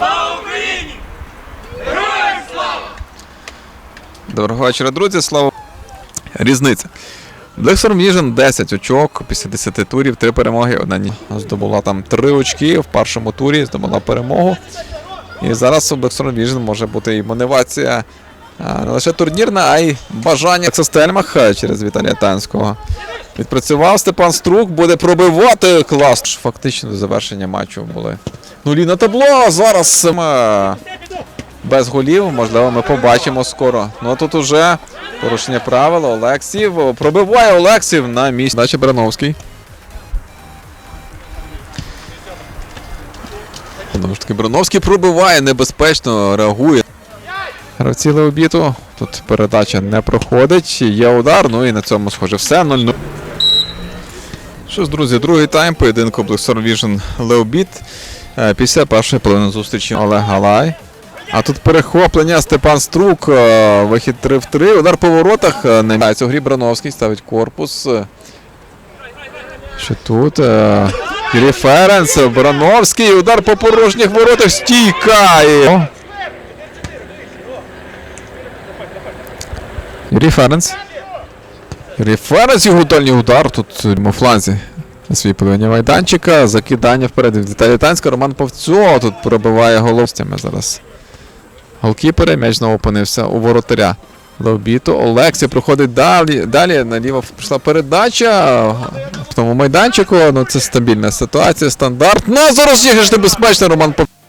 Слава Україні! Героям слава! Доброго вечора, друзі! Слава різниця. Блексорм Віжен 10 очок після 10 турів, 3 перемоги. Одна. Здобула там 3 очки в першому турі, здобула перемогу. І зараз у Блексорм Віжен може бути і мотивація не лише турнірна, а й бажання. Це Стельмах е, через Віталія Танського. Відпрацював Степан Струк, буде пробивати клас. Фактично до завершення матчу були. Нулі на табло, зараз без голів, можливо, ми побачимо скоро. Ну а тут уже порушення правил. Олексів пробиває Олексів на місці. Дача Брановський. Знову ж таки, Брановський пробиває, небезпечно реагує. Гравці Леобіту. Тут передача не проходить. Є удар, ну і на цьому схоже все. 0-0. Що ж, друзі, другий тайм поєдинку Black Vision Леобіт. Е, Після першої половини зустрічі Олег Галай. А тут перехоплення Степан Струк. е, Вихід 3 в 3. Удар по воротах. е, Не м'яється у грі ставить корпус. Що тут? Юрій Брановський. Удар по порожніх воротах. Стійка. І- Юрій Ференц. Юрій дальній удар. Тут на фланзі. Свій половині майданчика. Закидання вперед від Танська. Роман Павцьо тут пробиває головцями зараз. Голкіпери, м'яч знову опинився у воротаря. Лобіту. Олексій проходить далі. Далі наліво пішла передача. В тому майданчику. Ну це стабільна ситуація, стандарт. Ну зараз є ж небезпечно, Роман Павцьо.